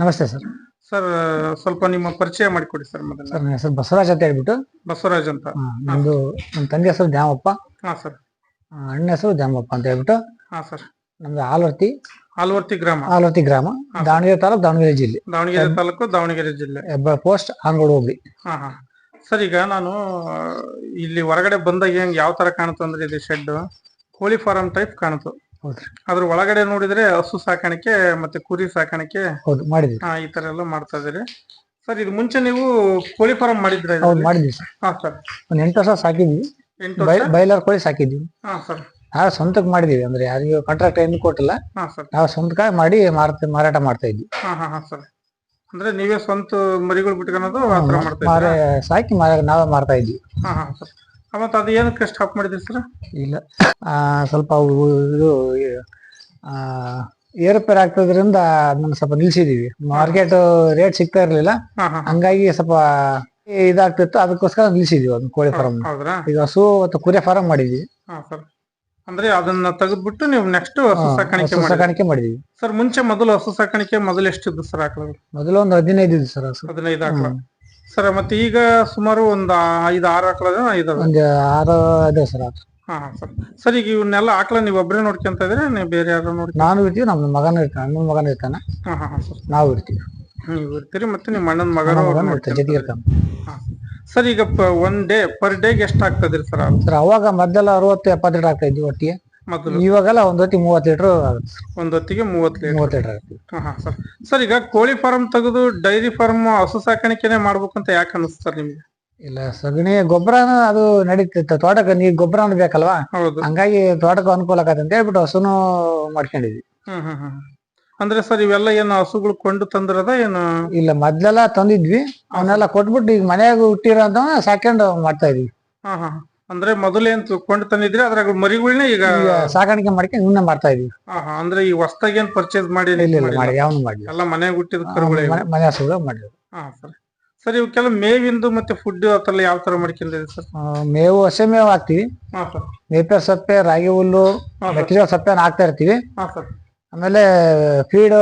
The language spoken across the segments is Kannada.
ನಮಸ್ತೆ ಸರ್. ಸರ್ ಸ್ವಲ್ಪ ನಿಮ್ಮ ಪರಿಚಯ ಮಾಡಿಕೊಡಿ ಸರ್ ಮೊದಲ. ಸರ್ ನನ್ನ ಹೆಸರು ಬಸವರಾಜ್ ಅಂತ ಹೇಳ್ಬಿಟ್ಟು. ಬಸವರಾಜ್ ಅಂತ. ಆ, ನಮ್ದು ನಮ್ಮ ತಂದೆ ಹೆಸರು ದ್ಯಾಮಪ್ಪ. ಹಾ ಸರ್. ಆ, ಅಣ್ಣ ಹೆಸರು ದ್ಯಾಮಪ್ಪ ಅಂತ ಹೇಳ್ಬಿಟ್ಟು. ಹಾ ಸರ್. ನಮ್ದು ಆಲವರ್ತಿ ಆಲ್ವರ್ತಿ ಗ್ರಾಮ. ಆಲವರ್ತಿ ಗ್ರಾಮ. ದಾವಣಗೆರೆ ತಾಲೂಕು ದಾವಣಗೆರೆ ಜಿಲ್ಲೆ. ದಾವಣಗೆರೆ ತಾಲೂಕು ದಾವಣಗೆರೆ ಜಿಲ್ಲೆ. ಹೆಬ್ಬ ಪೋಸ್ಟ್ ಆಂಗೋಡು ಹೋಗ್ಲಿ. ಹಾ ಹಾ. ಸರ್ ಈಗ ನಾನು ಇಲ್ಲಿ ಹೊರಗಡೆ ಬಂದಾಗ ಹೆಂಗ್ ಯಾವ ತರ ಕಾಣುತ್ತೆ ಅಂದ್ರೆ ಇದು ಶೆಡ್ ಕೋಳಿ ಫಾರಂ ಟೈಪ್ ಕಾಣುತ್ತೆ. ಅದ್ರ ಒಳಗಡೆ ನೋಡಿದ್ರೆ ಹಸು ಸಾಕಾಣಿಕೆ ಮತ್ತೆ ಕುರಿ ಸಾಕಾಣಿಕೆ ಹೌದು ಮಾಡಿದ್ವಿ ಹಾ ಈ ತರ ಎಲ್ಲ ಮಾಡ್ತಾ ಇದೀರಿ ಸರ್ ಇದು ಮುಂಚೆ ನೀವು ಕೋಳಿ ಫಾರಂ ಮಾಡಿದ್ರ ಹೌದು ಮಾಡಿದ್ವಿ ಸರ್. ಹಾ ಸರ್. ಒಂದ್ ಎಂಟು ವರ್ಷ ಸಾಕಿದ್ವಿ ಎಂಟು ವರ್ಷ? ಬೈಲರ್ ಕೋಳಿ ಸಾಕಿದ್ವಿ ಹಾ ಸರ್. ನಾವು ಸ್ವಂತಕ್ಕೆ ಮಾಡಿದೀವಿ ಅಂದ್ರೆ ಯಾರಿಗೂ ಕಾಂಟ್ರಾಕ್ಟ್ ಏನು ಕೊಟ್ಟಿಲ್ಲ. ಹಾ ಸರ್. ನಾವು ಸ್ವಂತಕ್ಕಾಗಿ ಮಾಡಿ ಮಾರ್ತ ಮಾರಾಟ ಮಾಡ್ತಾ ಇದ್ವಿ ಹಾ ಹಾ ಹಾ ಸರ್. ಅಂದ್ರೆ ನೀವೇ ಸ್ವಂತ ಮರಿಗಳು ಬಿಟ್ಕೊಳೋದು ಆ ತರ ಮಾಡ್ತಾ ಮಾರ ಇದ್ದೀರಾ ಸಾಕಿ ಮಾರ ನಾವೇ ಮಾರ್ತಾ ಇದ್ವಿ ಹಾ ಹಾ ಸರ್. ಮತ್ತೆ ಅದ ಏನಕ್ಕೆ ಸ್ಟಾಪ್ ಮಾಡಿದ್ರಿ ಸರ್ ಇಲ್ಲ. ಆ, ಸ್ವಲ್ಪ ಅವು ಇದು ಆ, ಏರುಪೇರು ಆಗ್ತದ್ರಿಂದ ಅದನ್ನ ಸ್ವಲ್ಪ ನಿಲ್ಸಿದೀವಿ. ಮಾರ್ಕೆಟ್ ರೇಟ್ ಸಿಗ್ತಾ ಇರ್ಲಿಲ್ಲ. ಹಾ ಹಾ ಹಂಗಾಗಿ ಸ್ವಲ್ಪ ಇದಾಗ್ತಿತ್ತು. ಅದಕ್ಕೋಸ್ಕರ ನಿಲ್ಸಿದೀವಿ ಅದನ್ನ ಕೋಳಿ ಫಾರಂ ಹೌದ್ರಾ? ಈಗ ಹಸು ಮತ್ತು ಕುರಿ ಫಾರಂ ಮಾಡಿದ್ವಿ. ಹಾ ಸರ್ ಅಂದ್ರೆ ಅದನ್ನ ತೆಗೆದ್ಬಿಟ್ಟು ನೀವು ನೆಕ್ಸ್ಟ್ ಹಸು ಸಾಕಾಣಿಕೆ ಹಸು ಮಾಡಿ ಸಾಕಾಣಿಕೆ ಮಾಡಿದ್ವಿ. ಸರ್ ಮುಂಚೆ ಮೊದಲು ಹಸು ಸಾಕಾಣಿಕೆ ಮೊದಲು ಎಷ್ಟಿದ್ದು ಸರ್ ಆಕಳು ಮೊದಲು ಒಂದು ಹದಿನೈದು ಇದ್ವಿ ಸರ್ ಹಸು. ಹದಿನೈದು ಆಕಳ. ಸರ್ ಮತ್ತೆ ಈಗ ಸುಮಾರು ಒಂದು ಐದು ಆರು ಆಕಳ ಇದಾವೆ ಒಂದು ಆರು ಇದೆ ಸರ್ ಅದು. ಹಾ ಹಾ ಸರ್. ಸರ್ ಈಗ ಇವನ್ನೆಲ್ಲ ಆಕಳ ನೀವು ಒಬ್ಬರೇ ನೋಡ್ಕೊಂತ ಇದ್ರೆ ನೀವು ಬೇರೆ ಯಾರು ನೋಡಿ ನಾನು ಇರ್ತೀವಿ ನಮ್ಮ ಮಗನ ಇರ್ತಾನೆ ಅಣ್ಣನ ಮಗನ ಇರ್ತಾನೆ. ಹಾ ಹಾ ಹಾ ಸರ್. ನಾವು ಇರ್ತೀವಿ. ನೀವು ಇರ್ತೀರಿ ಮತ್ತೆ ನಿಮ್ಮ ಅಣ್ಣನ ಮಗನು ಇರ್ತಾನೆ ಜೊತೆಗೆ ಇರ್ತಾನೆ ಸರ್. ಈಗ ಒನ್ ಡೇ ಪರ್ ಡೇಗೆ ಎಷ್ಟು ಆಗ್ತದ್ರಿ ಸರ್ ಅದು? ಸರ್ ಅವಾಗ ಮೊದಲೆಲ್ಲ ಅರವತ್ತು ಎಪ್ಪತ್ತೆರಡು ಆಗ್ತಾ ಇದ್ವಿ ಒಟ್ಟಿಗೆ. ಮೊದಲು? ಇವಾಗೆಲ್ಲ ಒಂದ್ ಹೊತ್ತಿಗೆ ಮೂವತ್ತು ಲೀಟರ್ ಒಂದೊತ್ತಿಗೆ ಒಂದ್ ಹೊತ್ತಿಗೆ ಮೂವತ್ತು ಲೀಟರ್. ಮೂವತ್ತು ಲೀಟರ್ ಆಗುತ್ತೆ. ಹಾ ಹಾ ಸರ್. ಸರ್ ಈಗ ಕೋಳಿ ಫಾರ್ಮ್ ತೆಗೆದು ಡೈರಿ ಫಾರ್ಮ್ ಹಸು ಸಾಕಾಣಿಕೆನೆ ಮಾಡ್ಬೇಕಂತ ಯಾಕೆ ಅನಿಸ್ತಾರೆ ನಿಮ್ಗೆ? ಇಲ್ಲ ಸಗಣಿ ಗೊಬ್ಬರನ ಅದು ನಡೀತಿತ್ತು ತೋಟಕ್ಕೆ ನೀ ಗೊಬ್ಬರ ಬೇಕಲ್ವಾ? ಹೌದು. ಹಂಗಾಗಿ ತೋಟಕ್ಕೆ ಅನುಕೂಲ ಆಗತ್ತೆ ಅಂತ ಹೇಳ್ಬಿಟ್ಟು ಹಸುನು ಮಾಡ್ಕೊಂಡಿದ್ವಿ. ಹ್ಮ್ ಹ್ಮ್ ಹ್ಮ್. ಅಂದ್ರೆ ಸರ್ ಇವೆಲ್ಲ ಏನು ಹಸುಗಳು ಕೊಂಡು ತಂದಿರದ ಏನು? ಇಲ್ಲ ಮೊದ್ಲೆಲ್ಲ ತಂದಿದ್ವಿ. ಅವನ್ನೆಲ್ಲ ಕೊಟ್ಬಿಟ್ಟು ಈಗ ಮನೆಯಾಗ ಹುಟ್ಟಿರೋ ಅಂತ ಸಾಕೊಂಡು ಮಾಡ್ತಾ ಇದೀವಿ. ಹಾ ಹಾ. ಅಂದ್ರೆ ಮೊದಲೇನ್ ಕೊಂಡು ತಂದಿದ್ರಿ ಅದ್ರಾಗ ಮರಿಗಳನ್ನ ಈಗ ಸಾಗಾಣಿಕೆ ಮಾಡ್ಕೊಂಡು ಇವನ್ನ ಮಾಡ್ತಾ ಇದೀವಿ. ಹಾ ಅಂದ್ರೆ ಈ ಹೊಸ್ದಾಗಿ ಏನ್ ಪರ್ಚೇಸ್ ಮಾಡಿ ಇಲ್ಲ ಇಲ್ಲ ಮಾಡಿಲ್ಲ. ಮಾಡಿ ಯಾವನು ಮಾಡಿ ಎಲ್ಲ ಮನೆಗೆ ಹುಟ್ಟಿದ ಕರುಗಳೇ ಇವು. ಮನೆ ಹಸುಗಳು ಮಾಡಿದೆ ಹಾ ಸರ್. ಸರ್ ಇವಕ್ಕೆಲ್ಲ ಮೇವಿಂದು ಮತ್ತೆ ಫುಡ್ ಆತರ ಯಾವ ತರ ಮಾಡ್ಕೊಂಡಿದೆ ಸರ್? ಆ, ಮೇವು ಹಸೆ ಮೇವು ಹಾಕ್ತಿವಿ. ಹಾ ಸರ್. ಮೇಪೆ ಸಪ್ಪೆ ರಾಗಿ ಹುಲ್ಲು ಹಾ ಸರ್. ಮೆಕ್ಕೆಜೋಳ ಸಪ್ಪೆ ಹಾಕ್ತಾ ಇರ್ತೀವಿ. ಹಾ ಸರ್. ಆಮೇಲೆ ಫೀಡ್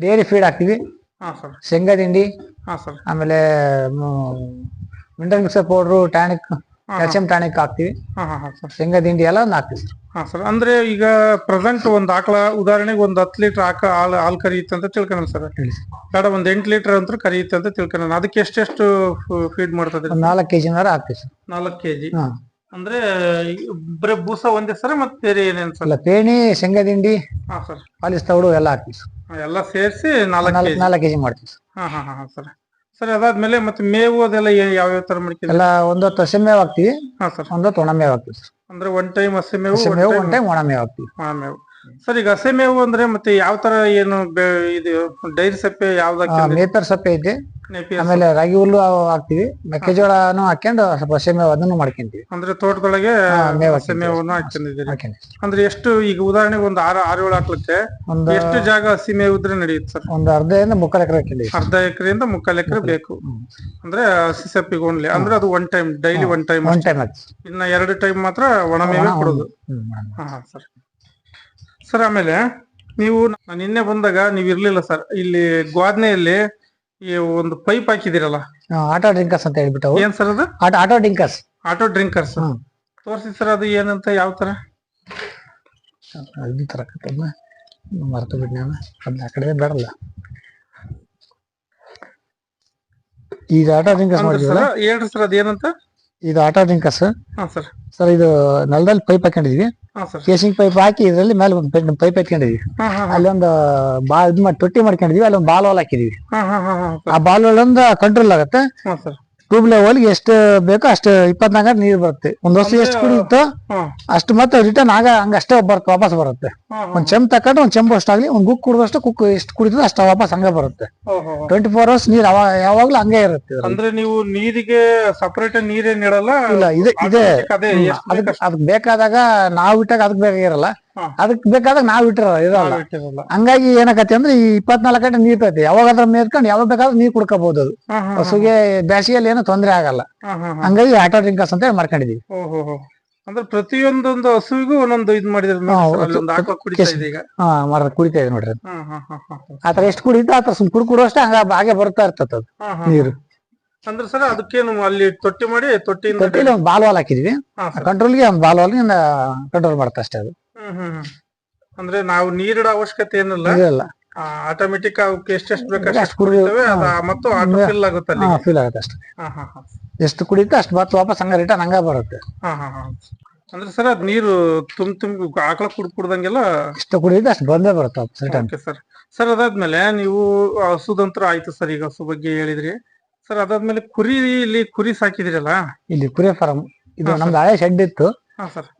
ಡೈರಿ ಫೀಡ್ ಹಾಕ್ತಿವಿ. ಹಾ ಸರ್. ಶೇಂಗಾ ತಿಂಡಿ. ಹಾ ಸರ್. ಆಮೇಲೆ mineral mixer powder tonic calcium tonic ಹಾಕ್ತಿವಿ. ಹಾ ಹಾ ಹಾ ಸರ್. ಶೇಂಗಾ ದಿಂಡಿ ಎಲ್ಲ ಒಂದು ಹಾಕ್ತಿವಿ ಸರ್. ಹಾ ಸರ್. ಅಂದ್ರೆ ಈಗ ಪ್ರೆಸೆಂಟ್ ಒಂದ್ ಆಕಳ ಉದಾಹರಣೆಗೆ ಒಂದ್ ಹತ್ತು ಲೀಟರ್ ಆಕ ಹಾಲ್ ಹಾಲು ಕರಿಯುತ್ತೆ ಅಂತ ತಿಳ್ಕೊಳ್ಳೋಣ ಸರ್. ಹೇಳಿ ಸರ್. ಬೇಡ ಒಂದ್ ಎಂಟು ಲೀಟರ್ ಅಂತ ಕರಿಯುತ್ತೆ ಅಂತ ತಿಳ್ಕೊಳ್ಳೋಣ ಅದಕ್ಕೆ ಎಷ್ಟೆಷ್ಟು ಫೀಡ್ ಮಾಡ್ತದೆ ಒಂದು ನಾಲ್ಕು ಕೆಜಿ ನಾರ ಹಾಕ್ತಿವಿ ಸರ್. ನಾಲ್ಕು ಕೆಜಿ ಹಾ. ಅಂದ್ರೆ ಬರೀ ಬೂಸ ಒಂದೇ ಸರ್ ಮತ್ತೆ ಬೇರೆ ಏನೇನ್ ಸರ್? ಅಲ್ಲ ಪೇಣಿ ಶೇಂಗಾ ದಿಂಡಿ ಹಾ ಸರ್. ಪಾಲಿಸ್ ತೌಡು ಎಲ್ಲ ಹಾಕ್ತಿವಿ ಸರ್. ಎಲ್ಲ ಸೇರಿಸಿ ನಾಲ್ಕು ನಾಲ್ಕು ಕೆಜಿ ಮಾಡ್ತೀವಿ ಸರ್. ಹಾ ಹಾ ಸರ್. ಸರ್ ಅದಾದ್ಮೇಲೆ ಮತ್ತೆ ಮೇವು ಅದೆಲ್ಲ ಯಾವ ಯಾವ ತರ ಮಾಡ್ತೀವಿ ಎಲ್ಲ ಒಂದೊತ್ತು ಹಸಿ ಮೇವು ಹಾಕ್ತಿವಿ ಹಾ ಸರ್. ಒಂದೊತ್ತು ಒಣ ಮೇವು ಹಾಕ್ತಿವಿ ಸರ್. ಅಂದ್ರೆ ಒನ್ ಟೈಮ್ ಹಸಿ ಮೇವು ಹಸೆ ಮೇವು ಒನ್ ಟೈಮ್ ಒಣ ಮೇವು ಹಾಕ್ತಿವಿ. ಒಣ ಮೇವು. ಸರ್ ಈಗ ಹಸಿ ಮೇವು ಅಂದ್ರೆ ಮತ್ತೆ ಯಾವ ತರ ಏನು ಬೆ- ಇದು ಡೈರಿ ಸಪ್ಪೆ ಯಾವ್ದಾಕ ಮೇಪರ್ ಸಪ್ಪೆ ಇದೆ ಆಮೇಲೆ ರಾಗಿ ಹುಲ್ಲು ಅವು ಹಾಕ್ತಿವಿ. ಮೆಕ್ಕೆಜೋಳನು ಹಾಕ್ಯಂಡು ಸ್ವಲ್ಪ ಹಸೆ ಮೇವು ಅದನ್ನು ಮಾಡ್ಕೊಂತೀವಿ. ಅಂದ್ರೆ ತೋಟದೊಳಗೆ ಮೇವು ಹಸಿ ಮೇವನ್ನು ಹಾಕೊಂಡಿದ್ದೀರಿ ಹಾಕ್ಯಂಡಿ. ಅಂದ್ರೆ ಎಷ್ಟು ಈಗ ಉದಾಹರಣೆಗೆ ಒಂದು ಆರು ಆರು ಏಳು ಹಾಕ್ಲಿಕ್ಕೆ ಒಂದು ಎಷ್ಟು ಜಾಗ ಹಸಿ ಮೇವು ಇದ್ರೆ ನಡೆಯುತ್ತೆ ಸರ್? ಒಂದು ಅರ್ಧದಿಂದ ಮುಕ್ಕಾಲು ಎಕರೆ ಹಾಕ್ಯಂಡಿವಿ ಅರ್ಧ ಎಕರೆಯಿಂದ ಮುಕ್ಕಾಲು ಎಕರೆ ಬೇಕು. ಅಂದ್ರೆ ಹಸಿ ಸಪ್ಪಿಗೆ ಓನ್ಲಿ ಅಂದ್ರೆ ಅದು one time daily one time one time ಹಾಕಿ ಇನ್ನ ಎರಡು ಟೈಮ್ ಮಾತ್ರ ಒಣ ಮೇವೆ ಕೊಡೋದು. ಹಾ ಹಾ ಸರ್. ಸರ್ ಆಮೇಲೆ ನೀವು ನಾನು ನಿನ್ನೆ ಬಂದಾಗ ನೀವು ಇರ್ಲಿಲ್ಲ ಸರ್. ಇಲ್ಲಿ ಗ್ವಾದ್ನೆಯಲ್ಲಿ ಈ ಒಂದು ಪೈಪ್ ಹಾಕಿದಿರಲ್ಲ ಆಟೋ ಡ್ರಿಂಕರ್ಸ್ ಅಂತ ಹೇಳ್ಬಿಟ್ಟು ಏನ್ ಸರ್ ಅದು? Auto auto drinkers. Auto drinkers. ತೋರಿಸಿ ಸರ್ ಅದು ಏನಂತ ಯಾವ ತರ ತರಕತ್ತಲ್ಲ ಮರ್ತು ಬಿಡ್ ನಾನು. ಅದನ್ನ ಆ ಕಡೆ ಬೇಡಲ್ಲ ಈಗ ಆಟೋ ಡ್ರಿಂಕರ್ಸ್ ಹೇಳ್ರಿ ಸರ್ ಅದೇನಂತ ಇದು ಆಟೋ ಡ್ರಿಂಕರ್ಸ್ ಹಾ ಸರ್. ಸರ್ ಇದು ನೆಲದಲ್ಲಿ ಪೈಪ್ ಹಾಕೊಂಡಿದೀವಿ. ಹಾ ಸರ್. ಕೇಸಿಂಗ್ ಪೈಪ್ ಹಾಕಿ ಇದರಲ್ಲಿ ಮೇಲೆ ಒಂದು ಪೈಪ್ ಹಾಕೊಂಡಿದೀವಿ ಹಾ ಹಾ ಅಲ್ಲೊಂದು ಬಾ ಇದು ಮಾಡಿ ತೊಟ್ಟಿ ಮಾಡ್ಕೊಂಡಿದ್ವಿ ಅಲ್ಲೊಂದು ಬಾಲ್ ಹೋಲ್ ಹಾಕಿದೀವಿ. ಹಾ ಹಾ ಹಾ ಹಾ ಆ ಬಾಲ್ ಒಂದು ಕಂಟ್ರೋಲ್ ಆಗುತ್ತೆ. ಹಾ ಸರ್. ಟ್ಯೂಬ್ ಲೆವೆಲ್ ಎಷ್ಟು ಬೇಕೋ ಅಷ್ಟು ಇಪ್ಪತ್ನಾಲ್ಕ ಗಂಟೆ ನೀರು ಬರುತ್ತೆ. ಒಂದ್ ವರ್ಷ ಎಷ್ಟು ಕುಡಿಯುತ್ತೋ ಅಷ್ಟು ಮತ್ತೆ ರಿಟರ್ನ್ ಆಗ ಹಂಗಷ್ಟೇ ಬರುತ್ತೆ ವಾಪಸ್ ಬರುತ್ತೆ. ಒಂದ್ ಚೆಂಪ್ ತಕೊಂಡ್ರೆ ಒಂದ್ ಚೆಂಪು ಅಷ್ಟಾಗ್ಲಿ ಒಂದ್ ಗುಕ್ ಕುಡಿದಷ್ಟು ಕುಕ್ ಎಷ್ಟು ಕುಡಿತದ ಅಷ್ಟು ವಾಪಸ್ ಹಂಗ ಬರುತ್ತೆ. ಟ್ವೆಂಟಿ ಫೋರ್ ಅವರ್ಸ್ ನೀರ್ ಯಾವಾಗ್ಲೂ ಹಂಗೆ ಇರುತ್ತೆ ಅಂದ್ರೆ ನೀವು ನೀರಿಗೆ ಸಪರೇಟ್ ನೀರೇನ್ ಇಡಲ್ಲ? ಇಲ್ಲ ಇದೆ ಇದೆ. ಅದಕ್ಕೆ ಅದಕ್ಕೆ ಬೇಕಾದಾಗ ನಾವ್ ಇಟ್ಟಾಗ ಅದಕ್ಕೆ ಬೇಕಾಗಿರಲ್ಲ. ಹಾ. ಅದಕ್ಕೆ ಬೇಕಾದಾಗ ನಾವ್ ಇಟ್ಟಿರಲ್ಲ ಇರಲ್ಲ. ಹಂಗಾಗಿ ಏನಾಗತ್ತೆ ಅಂದ್ರೆ ಈ ಇಪ್ಪತ್ನಾಲ್ಕು ಗಂಟೆ ನೀರ್ ತೈತೆ ಯಾವಾಗಾದ್ರ ಯಾವಾಗ ಬೇಕಾದ್ರೂ ನೀರ್ ಕುಡ್ಕೋಬಹುದು ಅದು. ಹಸುಗೆ ಬ್ಯಾಸಿಗೆಯಲ್ಲಿ ಏನೂ ತೊಂದ್ರೆ ಆಗಲ್ಲ. ಹಂಗಾಗಿ ಆಟೋ ಡ್ರಿಂಕರ್ಸ್ ಅಂತ ಹೇಳಿ ಮಾಡ್ಕೊಂಡಿದೀವಿ. ಅಂದ್ರೆ ಪ್ರತಿಯೊಂದೊಂದು ಹಸುವಿಗೂ ಒಂದೊಂದು ಇದ್ ಮಾಡಿದ್ರೆ ಮರ ಕುಡಿತಾ ಇದೆ ನೋಡ್ರಿ. ಆತರ ಎಷ್ಟು ಕುಡಿತ ಆತರ ಸುಮ್ ಕುಡ್ ಕುಡುವಷ್ಟೇ ಹಂಗ ಹಾಗೆ ಬರ್ತಾ ಇರ್ತದ. ನೀರು. ಅಂದ್ರೆ ಸರ್ ಅದಕ್ಕೇನು ಅಲ್ಲಿ ತೊಟ್ಟಿ ಮಾಡಿ ತೊಟ್ಟಿ ತೊಟ್ಟಿಲಿ ಒಂದು ಬಾಲ್ ವಾಲ್ ಹಾಕಿದ್ವಿ. ಕಂಟ್ರೋಲ್ಗೆ ಕಂಟ್ರೋಲ್ಗೆ ಒಂದು ಬಾಲ್ ವಾಲ್ ಕಂಟ್ರೋಲ್ ಮಾಡ್ತಾ ಅಷ್ಟೇ ಅದು. ಅಂದ್ರೆ ನಾವು ನೀರಿಡ ಅವಶ್ಯಕತೆ ಏನಿಲ್ಲ. ಇಲ್ಲ ಆಟೋಮೆಟಿಕ್ ಅವಕ್ಕೆ ಎಷ್ಟೆಷ್ಟು ಬೇಕು ಅಷ್ಟು ಅಷ್ಟು ಕುಡಿ ಕುಡಿತವೆ ಮತ್ತು ಆಟೋ ಫಿಲ್ ಆಗುತ್ತೆ ಅಲ್ಲಿ. ಹಾ ಫೀಲ್ ಆಗುತ್ತೆ ಅಷ್ಟೇ. ಎಷ್ಟು ಕುಡಿತ ಅಷ್ಟು ಮತ್ತೆ ವಾಪಸ್ ಹಂಗ ರಿಟರ್ನ್ ಹಂಗ ಬರುತ್ತೆ. ಹಾ ಹಾ ಹಾ. ಅಂದ್ರೆ ಸರ್ ಅದ್ ನೀರು ತುಂಬ ತುಂಬ ಆಕಳ ಕುಡ್ ಕುಡ್ದಂಗೆಲ್ಲ ಎಷ್ಟು ಕುಡಿಯುತ್ತೆ ಅಷ್ಟು ಬಂದೇ ಬರುತ್ತೆ ವಾಪಸ್ ರಿಟರ್ನ್ ಓಕೆ ಸರ್. ಸರ್ ಅದಾದ್ಮೇಲೆ ನೀವು ಹಸುದಂತ್ರ ಆಯ್ತು ಸರ್ ಈಗ ಹಸು ಬಗ್ಗೆ ಹೇಳಿದ್ರಿ. ಸರ್ ಅದಾದ್ಮೇಲೆ ಕುರಿ ಇಲ್ಲಿ ಕುರಿ ಸಾಕಿದಿರಲ್ಲ? ಇಲ್ಲಿ ಕುರಿ ಫಾರಂ ಇದು ನಮ್ದು ಹಳೆ ಶೆಡ್ ಇತ್ತು.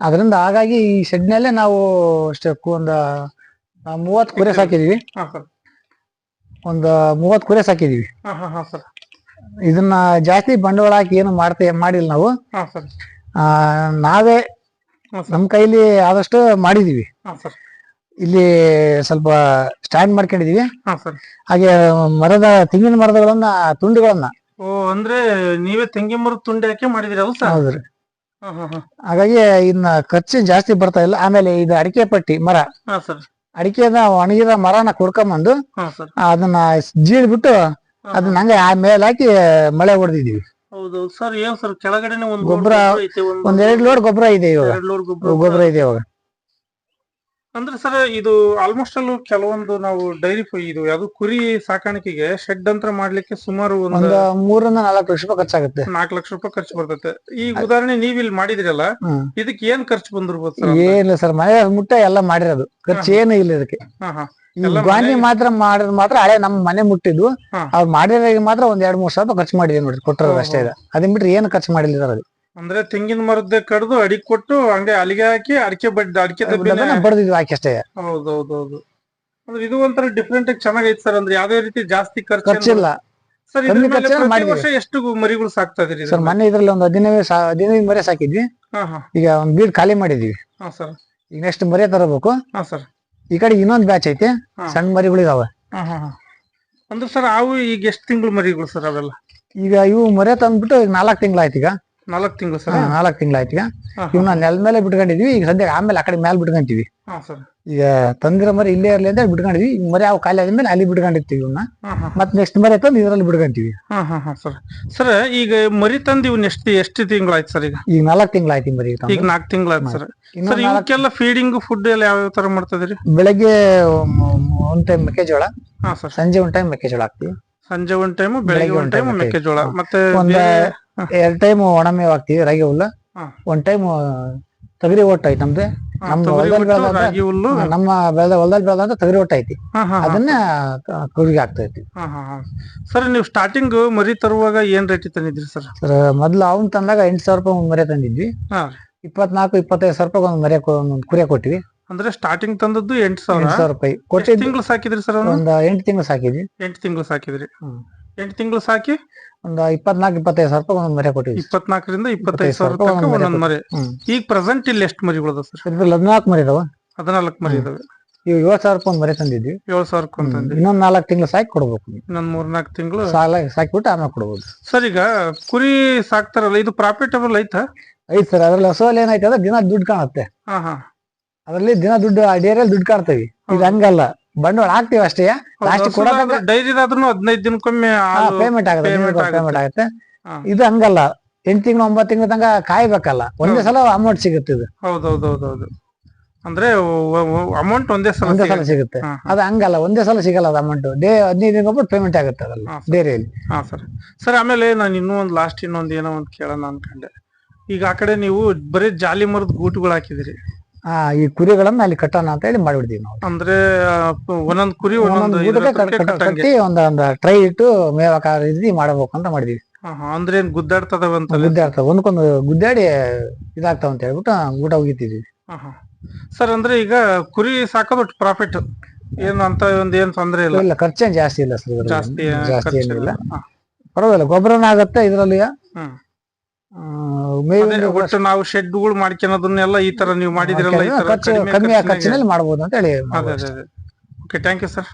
ಅದರಿಂದ ಹಾಗಾಗಿ ಈ ಶೆಡ್ ನಲ್ಲೇ ನಾವು ಅಷ್ಟೇ ಒಂದ ಮೂವತ್ ಕುರೆ ಸಾಕಿದೀವಿ. ಒಂದ ಮೂವತ್ ಕುರೆ ಸಾಕಿದೀವಿ. ಇದನ್ನ ಜಾಸ್ತಿ ಬಂಡವಾಳ ಹಾಕಿ ಏನು ಮಾಡ್ತೇ ಮಾಡಿಲ್ಲ ನಾವು. ನಾವೇ ನಮ್ ಕೈಲಿ ಆದಷ್ಟು ಮಾಡಿದೀವಿ. ಇಲ್ಲಿ ಸ್ವಲ್ಪ ಸ್ಟ್ಯಾಂಡ್ ಮಾಡ್ಕೊಂಡಿದೀವಿ. ಹಾಗೆ ಮರದ ತೆಂಗಿನ ಮರದಗಳನ್ನ ತುಂಡುಗಳನ್ನ. ಓ ಅಂದ್ರೆ ನೀವೇ ತೆಂಗಿನ ಮರದ ತುಂಡಿ ಹಾಕಿ ಮಾಡಿದಿರಿ ಹೌದ್ರಿ. ಹಾಗಾಗಿ ಇನ್ನ ಖರ್ಚು ಜಾಸ್ತಿ ಬರ್ತಾ ಇಲ್ಲ. ಆಮೇಲೆ ಇದು ಅಡಿಕೆ ಪಟ್ಟಿ ಮರ. ಸರ್. ಅಡಿಕೆದ ಒಣಗಿದ ಮರನ ಕುಡ್ಕೊಂಬಂದು ಅದನ್ನ ಅದನ್ನ ಜೀಳ್ಬಿಟ್ಟು ಅದನ್ನ ಹಂಗೆ ಆ ಮೇಲೆ ಹಾಕಿ ಮಳೆ ಹೊಡೆದಿದೀವಿ ಹೌದು ಸರ್ ಏನ್ ಸರ್ ಕೆಳಗಡೆನೆ ಒಂದ್ ಎರಡ್ ಲೋಡ್ ಗೊಬ್ಬರ ಇದೆ ಇವಾಗ. ಗೊಬ್ಬರ ಗೊಬ್ಬರ ಇದೆ ಇವಾಗ. ಅಂದ್ರೆ ಸರ್ ಇದು ಆಲ್ಮೋಸ್ಟ್ ಅಲ್ಲೂ ಕೆಲವೊಂದು ನಾವು ಡೈರಿ ಇದು ಯಾವ್ದು ಕುರಿ ಸಾಕಾಣಿಕೆಗೆ ಶೆಡ್ ಅಂತ ಮಾಡ್ಲಿಕ್ಕೆ ಸುಮಾರು ಒಂದು ಒಂದು ಮೂರರಿಂದ ನಾಲ್ಕು ಲಕ್ಷ ರೂಪಾಯಿ ಖರ್ಚಾಗುತ್ತೆ. ನಾಲ್ಕು ಲಕ್ಷ ರೂಪಾಯಿ ಖರ್ಚು ಬರ್ತೈತೆ. ಈ ಉದಾಹರಣೆ ನೀವ್ ಇಲ್ಲಿ ಮಾಡಿದಿರಲ್ಲ ಇದಕ್ಕೆ ಏನ್ ಖರ್ಚು ಬಂದಿರ್ಬೋದು ಸರ್ ಏನಿಲ್ಲ ಸರ್ ಮನೆ ಮುಟ್ಟ ಎಲ್ಲ ಮಾಡಿರೋದು. ಖರ್ಚು ಏನು ಇಲ್ಲ ಇದಕ್ಕೆ. ಗಾಂಧಿ ಮಾತ್ರ ಮಾಡಿದ್ ಮಾತ್ರ ಹಳೆ ನಮ್ ಮನೆ ಮುಟ್ಟಿದ್ವು. ಅವ್ರು ಮಾಡಿರೋ ಮಾತ್ರ ಒಂದ್ ಎರಡ್ ಮೂರ್ ಸಾವಿರ ರೂಪಾಯಿ ಖರ್ಚು ಮಾಡಿದ್ವಿ ನೋಡ್ರಿ ಕೊಟ್ಟರೋದು ಅಷ್ಟೇ ಇದೆ. ಅದನ್ ಬಿಟ್ರೆ ಏನು ಖರ್ಚು ಮಾಡಿಲ್ಲ ಇದ್ರಲ್ಲಿ. ಅಂದ್ರೆ ತೆಂಗಿನ ಮರದ ಕಡ್ದು ಅಡಿ ಕೊಟ್ಟು ಹಂಗೆ ಅಲ್ಲಿಗೆ ಹಾಕಿ ಅಡಿಕೆ ಬಡ್ಡಿ ಅಡಿಕೆ ದಬ್ಬಿನ ಬಡ್ದಿದ್ವಿ ಹಾಕಿ ಅಷ್ಟೇ. ಹೌದೌದೌದು. ಅಂದ್ರೆ ಇದು ಒಂಥರ ಡಿಫ್ರೆಂಟ್ ಚೆನ್ನಾಗೈತೆ ಸರ್ ಅಂದ್ರೆ ಯಾವ್ದೇ ರೀತಿ ಜಾಸ್ತಿ ಖರ್ಚು ಖರ್ಚಿಲ್ಲ ಸರ್ ಕಮ್ಮಿ ಖರ್ಚಲ್ಲಿ ಪ್ರತಿ ಮಾಡಿದೀವಿ. ವರ್ಷ ಎಷ್ಟು ಮರಿಗಳು ಸಾಕ್ತಾ ಇದೀರಿ ಸರ್ ಮೊನ್ನೆ ಇದ್ರಲ್ಲಿ ಒಂದು ಹದಿನೈದು ಸಾ- ಹದಿನೈದು ಮರಿ ಸಾಕಿದ್ವಿ. ಹಾ ಹಾ. ಈಗ ಒಂದ್ ಬೀಡ್ ಖಾಲಿ ಮಾಡಿದ್ವಿ ಹಾ ಸರ್ ಈಗ ನೆಕ್ಸ್ಟ್ ಮರಿ ತರಬೇಕು. ಹಾ ಸರ್ ಈ ಕಡೆ ಇನ್ನೊಂದ್ ಬ್ಯಾಚ್ ಐತೆ. ಹಾ. ಸಣ್ಣ ಮರಿಗಳು ಇದಾವೆ ಹಾ ಹಾ ಹಾ. ಅಂದ್ರೆ ಸರ್ ಅವು ಈಗ ಎಷ್ಟು ತಿಂಗಳು ಮರಿಗಳು ಸರ್ ಅವೆಲ್ಲ? ಈಗ ಇವು ಮರಿ ತಂದ್ಬಿಟ್ಟು ಈಗ ನಾಲ್ಕು ತಿಂಗಳಾಯ್ತು ಈಗ. ನಾಲ್ಕು ತಿಂಗಳು ಸರ್? ನಾಲ್ಕು ತಿಂಗಳಾಯ್ತು ಈಗ. ಹಾ ಇವನ್ನ ನೆಲದ ಮೇಲೆ ಬಿಟ್ಕೊಂಡಿದ್ವಿ ಈಗ ಸದ್ಯ ಆಮೇಲೆ ಆ ಕಡೆ ಮೇಲೆ ಬಿಟ್ಕೊಂತೀವಿ ಹಾ ಸರ್. ಈಗ ತಂದಿರ ಮರಿ ಇಲ್ಲೇ ಇರ್ಲಿ ಅಂತ ಬಿಟ್ಕೊಂಡಿದ್ವಿ ಈಗ ಮರಿ ಅವು ಖಾಲಿ ಆದ್ಮೇಲೆ ಅಲ್ಲಿ ಬಿಟ್ಕೊಂಡಿರ್ತೀವಿ ಇವನ್ನ ಹಾ ಹಾ. ಮತ್ ನೆಕ್ಸ್ಟ್ ಮರಿ ತಂದು ಇದ್ರಲ್ಲಿ ಬಿಟ್ಕೊಂತೀವಿ ಹಾ ಹಾ ಹಾ ಸರ್. ಸರ್ ಈಗ ಮರಿ ತಂದು ಇವ್ನ ಎಷ್ಟು ಎಷ್ಟು ತಿಂಗಳಾಯ್ತು ಸರ್ ಈಗ? ಈಗ ನಾಲ್ಕು ತಿಂಗಳಾಯ್ತು ಮರಿ ಈಗ ನಾಲ್ಕು ತಿಂಗಳಾಯ್ತು ಸರ್. ಸರ್ ಇವಕ್ಕೆಲ್ಲ ಫೀಡಿಂಗ್ ಫುಡ್ ಎಲ್ಲ ಯಾವ ತರ ಮಾಡ್ತದ್ರಿ ಬೆಳಗ್ಗೆ ಒಂದ್ ಟೈಮ್ ಮೆಕ್ಕೆಜೋಳ ಹಾ ಸರ್. ಸಂಜೆ ಒಂದ್ ಟೈಮ್ ಮೆಕ್ಕೆಜೋಳ ಹಾಕ್ತಿವಿ. ಸಂಜೆ ಒಂದ್ ಟೈಮ್ ಬೆಳಗ್ಗೆ ಒಂದ್ ಟೈಮ್ ಮೆಕ್ಕೆಜೋಳ. ಮತ್ತೆ ಎರಡ್ ಟೈಮ್ ಒಣಮೇವ್ ಹಾಕ್ತಿವಿ ರಾಗಿ ಹುಲ್ಲ. ಒಂದ್ ಟೈಮ್ ತೊಗರಿ ಒಟ್ಟು ಐತಿ ನಮ್ದು. ನಮ್ದು ಹೊಲದಲ್ಲಿ ನಮ್ಮ ಬೆಳೆದ ಹೊಲದಲ್ಲಿ ಬೆಳೆದಂತ ತೊಗರಿ ಒಟ್ಟು ಐತಿ. ಅದನ್ನ ಕುರಿಗೆ ಹಾಕ್ತಾ ಐತಿ ಸರ್ ನೀವು ಸ್ಟಾರ್ಟಿಂಗ್ ಮರಿ ತರುವಾಗ ಏನ್ ರೇಟ್ ತಂದಿದ್ರಿ ಸರ್? ಸರ್ ಮೊದ್ಲು ಅವ್ನ್ ತಂದಾಗ ಎಂಟ್ ಸಾವಿರ ರೂಪಾಯಿ ಒಂದ್ ಮರಿ ತಂದಿದ್ವಿ. ಇಪ್ಪತ್ನಾಲ್ಕು ಇಪ್ಪತ್ತೈದು ಸಾವಿರ ರೂಪಾಯಿ ಒಂದ್ ಮರಿ ಒಂದ್ ಕುರಿಯ ಕೊಟ್ಟಿವಿ ಅಂದ್ರೆ ಸ್ಟಾರ್ಟಿಂಗ್ ತಂದದ್ದು ಎಂಟು ಸಾವಿರ? ರೂಪಾಯಿ. ಕೊಟ್ಟಿ ಕೊಟ್ಟಿದ್ದು ತಿಂಗಳು ಸಾಕಿದ್ರಿ ಸರ್ ಒಂದ್ ಎಂಟು ತಿಂಗಳು ಸಾಕಿದ್ವಿ. ಎಂಟು ತಿಂಗಳು ಸಾಕಿದ್ರಿ. ಹ್ಮ್. ಎಂಟು ತಿಂಗಳು ಸಾಕಿ? ಒಂದು ಇಪ್ಪತ್ನಾಲ್ಕು ಇಪ್ಪತ್ತೈದು ಸಾವಿರ ರೂಪಾಯಿ ಒಂದ್ ಮರಿ ಕೊಟ್ಟಿವಿ ಇಪ್ಪತ್ನಾಲ್ಕರಿಂದ ಇಪ್ಪತ್ತೈದು ಸಾವಿರ ರೂಪಾಯಿ ಒಂದೊಂದು ಒಂದೊಂದ್ ಒಂದೊಂದ್ ಮರಿ. ಈಗ ಪ್ರೆಸೆಂಟ್ ಇಲ್ಲಿ ಎಷ್ಟು ಮರಿಗಳು ಸರ್? ಇದ್ರಲ್ಲಿ ಹದಿನಾಲ್ಕು ಮರಿ ಇದಾವೆ. ಹದಿನಾಲ್ಕು ಮರಿ ಇದಾವೆ. ಇವ್ ಏಳ್ ಸಾವಿರ ರೂಪಾಯಿ ಒಂದ್ ಮರಿ ತಂದಿದ್ವಿ. ಏಳು ಸಾವಿರ ರೂಪಾಯಿ ಅಂತಂದ್ರಿ ಇನ್ನೊಂದ್ ನಾಲ್ಕು ತಿಂಗಳು ಸಾಕಿ ಕೊಡ್ಬೇಕು. ಇನ್ನೊಂದ್ ಮೂರ್ನಾಲ್ಕು ತಿಂಗಳು ಸಾಲ ಸಾಕಿಬಿಟ್ಟು ಆಮೇಲೆ ಕೊಡ್ಬೋದು. ಸರ್ ಈಗ ಕುರಿ ಸಾಕ್ತಾರಲ್ಲ ಇದು ಪ್ರಾಫಿಟಬಲ್ ಐತಾ? ಐತ್ ಸರ್ ಅದ್ರಲ್ಲಿ ಹಸುವಲ್ಲಿ ಏನಾಯ್ತದ ಅಂದ್ರೆ ದಿನ ದುಡ್ಡು ಕಾಣುತ್ತೆ. ಹಾ ಹಾ. ಅದ್ರಲ್ಲಿ ದಿನ ದುಡ್ಡು ಆ ಡೇರಿಯಲ್ಲಿ ದುಡ್ಡು ಕಾಣ್ತೀವಿ. ಇದು ಹಂಗಲ್ಲ. ಬಂಡವಾಳ ಹಾಕ್ತಿವಿ ಅಷ್ಟೇ. ಲಾಸ್ಟ್ ಕೊಡೋದಾಗ ಡೈರಿದಾದ್ರೂ ಹದಿನೈದು ದಿನಕ್ಕೊಮ್ಮೆ ಪೇಮೆಂಟ್ ಆಗುತ್ತೆ ಪೇಮೆಂಟ್ ಆಗುತ್ತೆ. ಇದು ಹಂಗಲ್ಲ ಎಂಟ್ ತಿಂಗಳ ಒಂಬತ್ತು ತಿಂಗಳ ತನಕ ಕಾಯ್ಬೇಕಲ್ಲ. ಒಂದೇ ಸಲ ಅಮೌಂಟ್ ಸಿಗುತ್ತೆ ಇದು. ಹೌದೌದೌದೌದು. ಅಂದ್ರೆ ಅಮೌಂಟ್ ಒಂದೇ ಸಲ ಒಂದೇ ಸಲ ಸಿಗುತ್ತೆ. ಅದು ಹಂಗಲ್ಲ ಒಂದೇ ಸಲ ಸಿಗಲ್ಲ ಅದು ಅಮೌಂಟ್ ಡೇ ಹದಿನೈದು ದಿನ ಒಬ್ಬಟ್ಟು ಪೇಮೆಂಟ್ ಆಗುತ್ತೆ ಅದಲ್ಲ ಡೇರಿಯಲ್ಲಿ. ಹಾ ಸರ್. ಸರ್ ಆಮೇಲೆ ನಾನು ಇನ್ನೂ ಒಂದು ಲಾಸ್ಟ್ ಇನ್ನೊಂದು ಏನೋ ಒಂದು ಕೇಳೋಣ ಅನ್ಕೊಂಡೆ. ಈಗ ಆ ಕಡೆ ನೀವು ಬರೀ ಜಾಲಿ ಮರದ ಗೂಟುಗಳು ಹಾಕಿದಿರಿ. ಆ ಈ ಕುರಿಗಳನ್ನ ಅಲ್ಲಿ ಕಟ್ಟೋಣ ಅಂತ ಹೇಳಿ ಮಾಡಿಬಿಡ್ತೀವಿ ನಾವು. ಅಂದ್ರೆ ಒಂದೊಂದ್ ಕುರಿ ಒಂದೊಂದು ಒಂದೊಂದು ಗೂಟಕ್ಕೆ ಕಟ್ಟಿ ಒಂದ್ ಒಂದ್ ಟ್ರೈ ಇಟ್ಟು ಮೇವಕಾರ ರೀತಿ ಮಾಡಬೇಕು ಅಂತ ಮಾಡಿದೀವಿ. ಅಂದ್ರೆ ಏನ್ ಗುದ್ದಾಡ್ತದವ ಅಂತ ಗುದ್ದಾಡ್ತಾವ ಒಂದ್ಕೊಂದು ಗುದ್ದಾಡಿ ಇದಾಗ್ತಾವ ಅಂತ ಹೇಳ್ಬಿಟ್ಟು ಊಟ ಹೋಗಿದ್ದೀವಿ ಸರ್ ಅಂದ್ರೆ ಈಗ ಕುರಿ ಸಾಕೋದು ಪ್ರಾಫಿಟ್ ಏನು ಅಂತ ಒಂದೇನ್ ಏನ್ ತೊಂದ್ರೆ ಇಲ್ಲ? ಇಲ್ಲ ಖರ್ಚೇನ್ ಜಾಸ್ತಿ ಇಲ್ಲ ಸರ್ ಜಾಸ್ತಿ ಏನಿಲ್ಲ. ಪರವಾಗಿಲ್ಲ ಗೊಬ್ಬರನ ಆಗತ್ತೆ ಇದ್ರಲ್ಲಿ ಒಟ್ಟು ನಾವು ಶೆಡ್ಗಳು ಮಾಡ್ಕೊಳೋದನ್ನೆಲ್ಲ ಈ ತರ ನೀವು ಮಾಡಿದ್ರಲ್ಲ ಈ ತರ ಕಡಿಮೆ ಖರ್ಚಿನಲ್ಲಿ ಮಾಡ್ಬೋದು ಅಂತ ಹೇಳಿ ಓಕೆ ಥ್ಯಾಂಕ್ ಯು ಸರ್